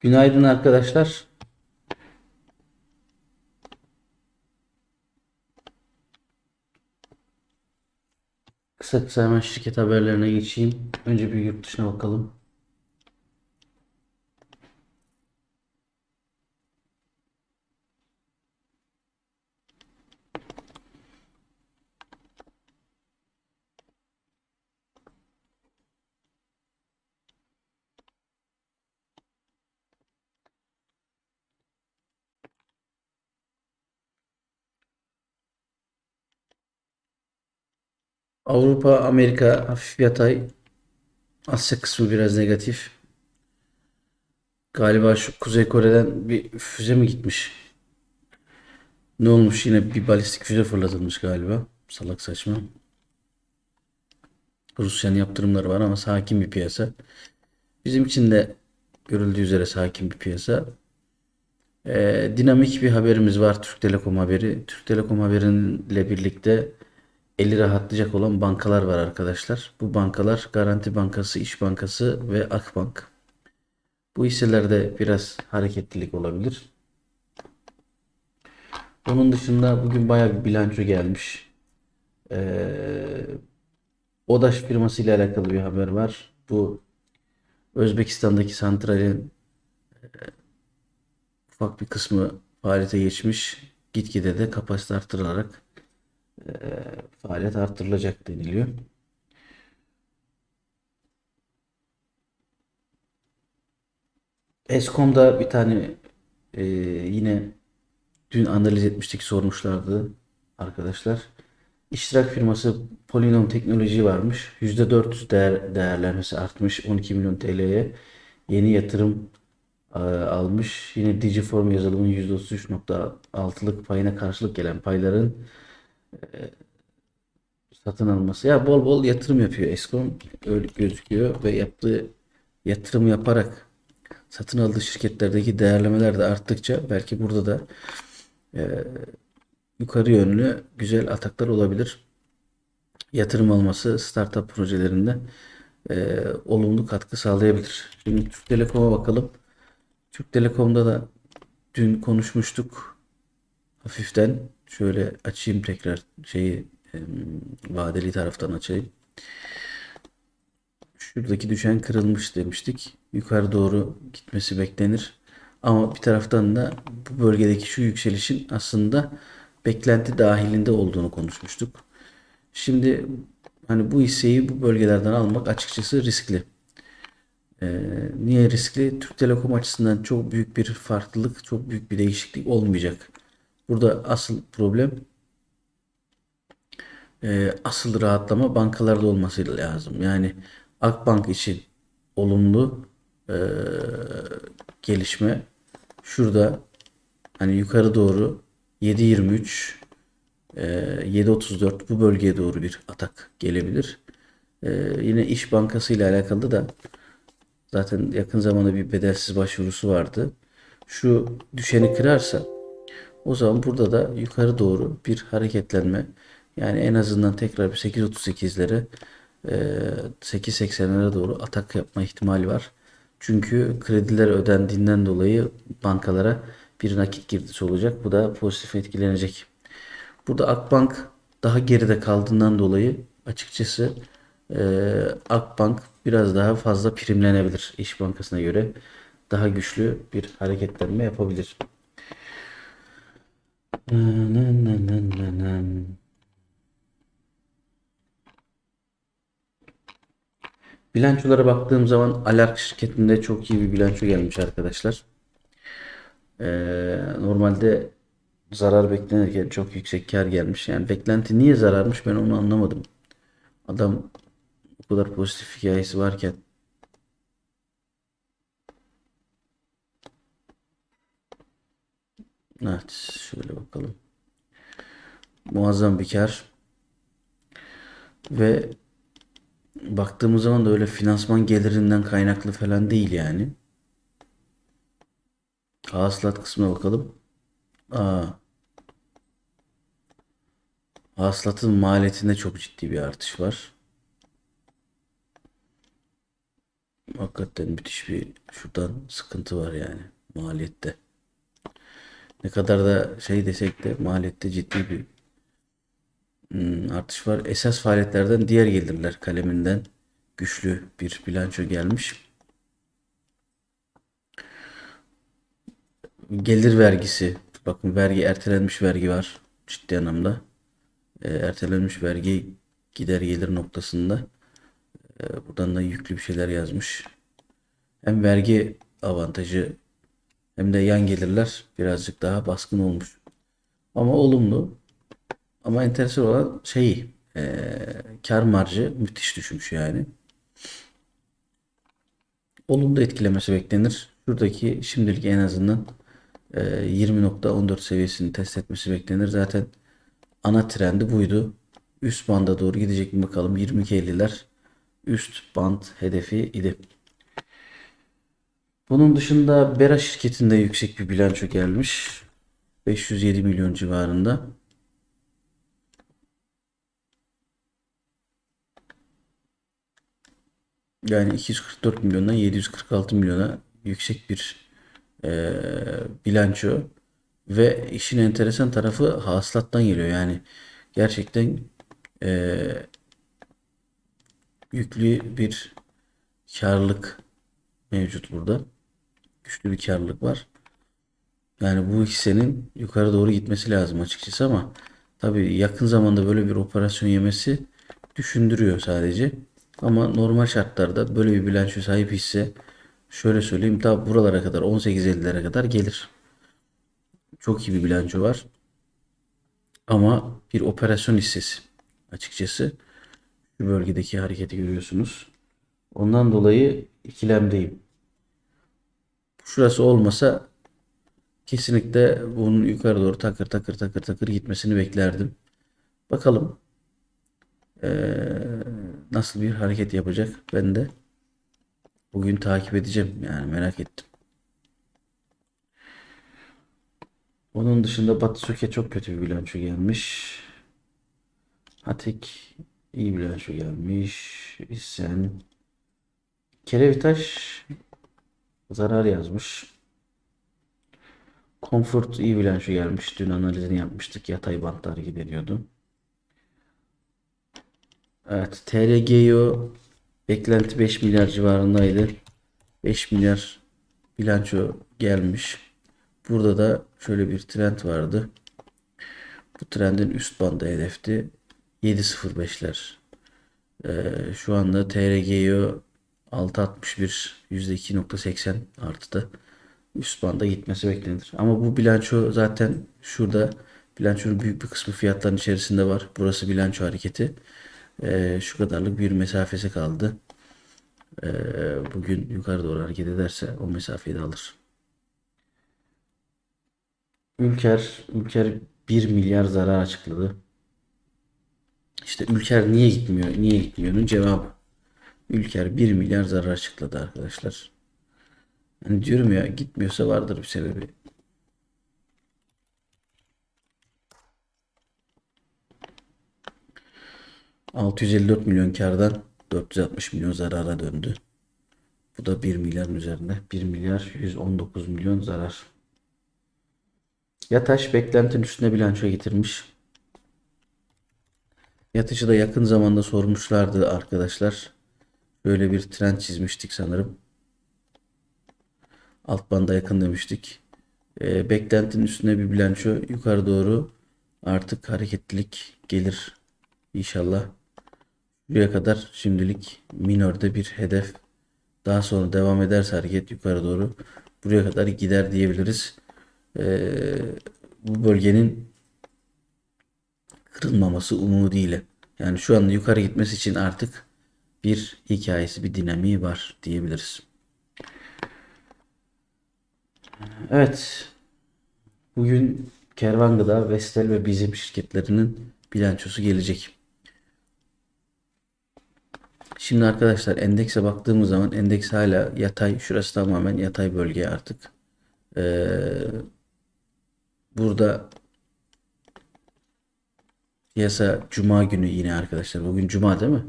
Günaydın arkadaşlar. Kısa kısa hemen şirket haberlerine geçeyim. Önce bir yurt dışına bakalım. Avrupa, Amerika hafif yatay. Asya kısmı biraz negatif. Galiba şu Kuzey Kore'den bir füze mi gitmiş? Ne olmuş? Yine bir balistik füze fırlatılmış galiba. Salak saçma. Rusya'nın yaptırımları var ama sakin bir piyasa. Bizim için de görüldüğü üzere sakin bir piyasa. Ee, dinamik bir haberimiz var. Türk Telekom haberi. Türk Telekom haberiyle birlikte eli rahatlayacak olan bankalar var arkadaşlar. Bu bankalar Garanti Bankası, İş Bankası ve Akbank. Bu hisselerde biraz hareketlilik olabilir. Onun dışında bugün bayağı bir bilanço gelmiş. Ee, ODAŞ firması ile alakalı bir haber var. Bu Özbekistan'daki santralin ufak bir kısmı faaliyete geçmiş. Gitgide de kapasite artırılarak e, faaliyet artırılacak deniliyor. Eskom'da bir tane e, yine dün analiz etmiştik sormuşlardı arkadaşlar. İştirak firması Polinom Teknoloji varmış. %400 değer, değerlenmesi artmış 12 milyon TL'ye. Yeni yatırım e, almış. Yine Digiform yazılımın %33.6'lık payına karşılık gelen payların satın alması. Ya bol bol yatırım yapıyor Eskom. Öyle gözüküyor ve yaptığı yatırım yaparak satın aldığı şirketlerdeki değerlemeler de arttıkça belki burada da e, yukarı yönlü güzel ataklar olabilir. Yatırım alması startup projelerinde e, olumlu katkı sağlayabilir. Şimdi Türk Telekom'a bakalım. Türk Telekom'da da dün konuşmuştuk. Hafiften şöyle açayım tekrar şeyi vadeli taraftan açayım. Şuradaki düşen kırılmış demiştik. Yukarı doğru gitmesi beklenir. Ama bir taraftan da bu bölgedeki şu yükselişin aslında beklenti dahilinde olduğunu konuşmuştuk. Şimdi hani bu hisseyi bu bölgelerden almak açıkçası riskli. Ee, niye riskli? Türk Telekom açısından çok büyük bir farklılık, çok büyük bir değişiklik olmayacak. Burada asıl problem e, asıl rahatlama bankalarda olması lazım. Yani Akbank için olumlu e, gelişme şurada hani yukarı doğru 7.23 e, 7.34 bu bölgeye doğru bir atak gelebilir. E, yine İş Bankası ile alakalı da zaten yakın zamanda bir bedelsiz başvurusu vardı. Şu düşeni kırarsa o zaman burada da yukarı doğru bir hareketlenme yani en azından tekrar bir 8.38'lere e, 8.80'lere doğru atak yapma ihtimali var. Çünkü krediler ödendiğinden dolayı bankalara bir nakit girdisi olacak. Bu da pozitif etkilenecek. Burada Akbank daha geride kaldığından dolayı açıkçası e, Akbank biraz daha fazla primlenebilir İş Bankası'na göre. Daha güçlü bir hareketlenme yapabilir. Bilançolara baktığım zaman Alark şirketinde çok iyi bir bilanço gelmiş arkadaşlar. Ee, normalde zarar beklenirken çok yüksek kar gelmiş. Yani beklenti niye zararmış ben onu anlamadım. Adam bu kadar pozitif hikayesi varken Evet şöyle bakalım. Muazzam bir kar. Ve baktığımız zaman da öyle finansman gelirinden kaynaklı falan değil yani. Hasılat kısmına bakalım. Aa, hasılatın maliyetinde çok ciddi bir artış var. Hakikaten müthiş bir şuradan sıkıntı var yani maliyette. Ne kadar da şey desek de maliyette ciddi bir hmm, artış var. Esas faaliyetlerden diğer gelirler kaleminden güçlü bir bilanço gelmiş. Gelir vergisi. Bakın vergi ertelenmiş vergi var ciddi anlamda. E, ertelenmiş vergi gider gelir noktasında. E, buradan da yüklü bir şeyler yazmış. Hem vergi avantajı hem de yan gelirler birazcık daha baskın olmuş. Ama olumlu. Ama enteresan olan şey e, kar marjı müthiş düşmüş yani. Olumlu etkilemesi beklenir. Şuradaki şimdilik en azından e, 20.14 seviyesini test etmesi beklenir. Zaten ana trendi buydu. Üst banda doğru gidecek mi bakalım. 22.50'ler üst band hedefi idi. Bunun dışında Bera şirketinde yüksek bir bilanço gelmiş. 507 milyon civarında. Yani 244 milyondan 746 milyona yüksek bir e, bilanço ve işin enteresan tarafı hasılattan geliyor. Yani gerçekten e, yüklü bir karlılık mevcut burada. Güçlü bir karlılık var. Yani bu hissenin yukarı doğru gitmesi lazım açıkçası ama tabii yakın zamanda böyle bir operasyon yemesi düşündürüyor sadece. Ama normal şartlarda böyle bir bilanço sahip hisse şöyle söyleyeyim ta buralara kadar 18.50'lere kadar gelir. Çok iyi bir bilanço var. Ama bir operasyon hissesi açıkçası. Şu bölgedeki hareketi görüyorsunuz. Ondan dolayı ikilemdeyim. Şurası olmasa kesinlikle bunun yukarı doğru takır takır takır takır gitmesini beklerdim. Bakalım ee, nasıl bir hareket yapacak ben de bugün takip edeceğim yani merak ettim. Onun dışında Batı Söke çok kötü bir bilanço gelmiş. Hatek iyi bilanço gelmiş. İsen Kerevitaş zarar yazmış. Comfort iyi bilanço gelmiş. Dün analizini yapmıştık. Yatay bantlar ediyordu. Evet. TRGO beklenti 5 milyar civarındaydı. 5 milyar bilanço gelmiş. Burada da şöyle bir trend vardı. Bu trendin üst bandı hedefti. 7.05'ler. Ee, şu anda TRGO 6.61 %2.80 arttı. Üst banda gitmesi beklenir. Ama bu bilanço zaten şurada bilançonun büyük bir kısmı fiyatların içerisinde var. Burası bilanço hareketi. Ee, şu kadarlık bir mesafesi kaldı. Ee, bugün yukarı doğru hareket ederse o mesafeyi de alır. Ülker, Ülker 1 milyar zarar açıkladı. İşte Ülker niye gitmiyor? Niye gitmiyor'nun cevabı. Ülker 1 milyar zarar açıkladı arkadaşlar. Hani diyorum ya gitmiyorsa vardır bir sebebi. ...654 milyon kardan 460 milyon zarara döndü. Bu da 1 milyarın üzerinde. 1 milyar 119 milyon zarar. Yataş beklentinin üstüne bilanço getirmiş. Yatışı da yakın zamanda sormuşlardı arkadaşlar. Böyle bir trend çizmiştik sanırım. Alt banda yakın demiştik. E, beklentinin üstüne bir bilanço yukarı doğru artık hareketlilik gelir inşallah. Buraya kadar şimdilik minörde bir hedef. Daha sonra devam ederse hareket yukarı doğru buraya kadar gider diyebiliriz. E, bu bölgenin kırılmaması umudiyle. Yani şu anda yukarı gitmesi için artık bir hikayesi, bir dinamiği var diyebiliriz. Evet. Bugün Kervan Gıda, Vestel ve Bizim şirketlerinin bilançosu gelecek. Şimdi arkadaşlar endekse baktığımız zaman endeks hala yatay. Şurası tamamen yatay bölge artık. Ee, burada piyasa cuma günü yine arkadaşlar. Bugün cuma değil mi?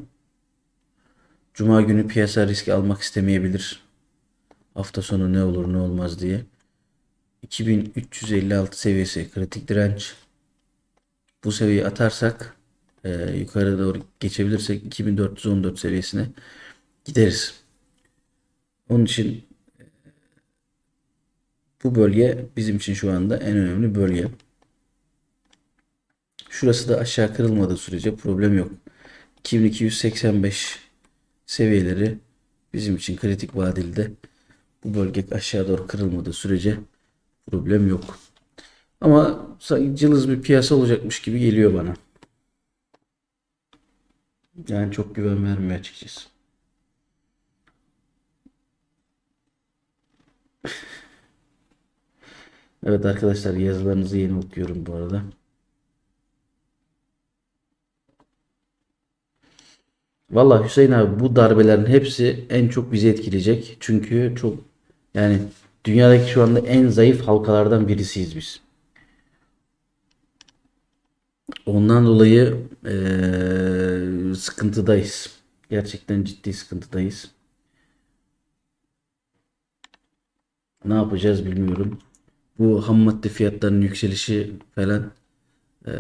Cuma günü piyasa riski almak istemeyebilir. Hafta sonu ne olur ne olmaz diye. 2356 seviyesi kritik direnç. Bu seviyeyi atarsak e, yukarı doğru geçebilirsek 2414 seviyesine gideriz. Onun için e, bu bölge bizim için şu anda en önemli bölge. Şurası da aşağı kırılmadığı sürece problem yok. 2285 seviyeleri bizim için kritik vadilde. Bu bölge aşağı doğru kırılmadığı sürece problem yok. Ama cılız bir piyasa olacakmış gibi geliyor bana. Yani çok güven vermiyor açıkçası. Evet arkadaşlar yazılarınızı yeni okuyorum bu arada. Vallahi Hüseyin abi bu darbelerin hepsi en çok bizi etkileyecek. Çünkü çok yani dünyadaki şu anda en zayıf halkalardan birisiyiz biz. Ondan dolayı eee, sıkıntıdayız. Gerçekten ciddi sıkıntıdayız. Ne yapacağız bilmiyorum. Bu ham madde fiyatlarının yükselişi falan eee,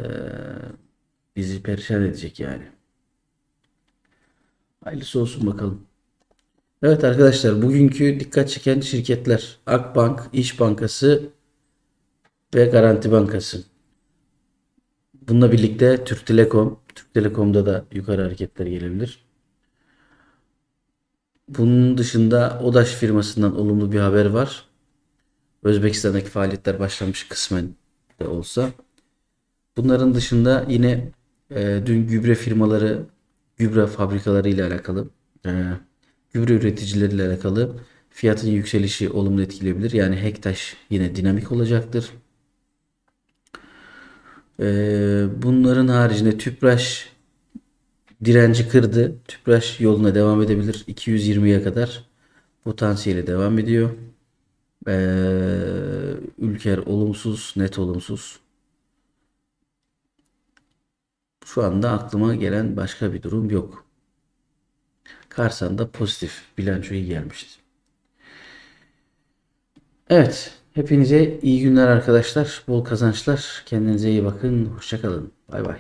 bizi perişan edecek yani. Hayırlısı olsun bakalım. Evet arkadaşlar bugünkü dikkat çeken şirketler Akbank, İş Bankası ve Garanti Bankası. Bununla birlikte Türk Telekom. Türk Telekom'da da yukarı hareketler gelebilir. Bunun dışında ODAŞ firmasından olumlu bir haber var. Özbekistan'daki faaliyetler başlamış kısmen de olsa. Bunların dışında yine e, dün gübre firmaları, gübre fabrikaları ile alakalı, e, gübre üreticileri ile alakalı fiyatın yükselişi olumlu etkileyebilir. Yani Hektaş yine dinamik olacaktır. E, bunların haricinde Tüpraş direnci kırdı. Tüpraş yoluna devam edebilir. 220'ye kadar potansiyeli devam ediyor. Ee, Ülker olumsuz, net olumsuz. Şu anda aklıma gelen başka bir durum yok. Karsan'da pozitif bilanço iyi gelmişti. Evet, hepinize iyi günler arkadaşlar. Bol kazançlar. Kendinize iyi bakın. Hoşçakalın. Bay bay.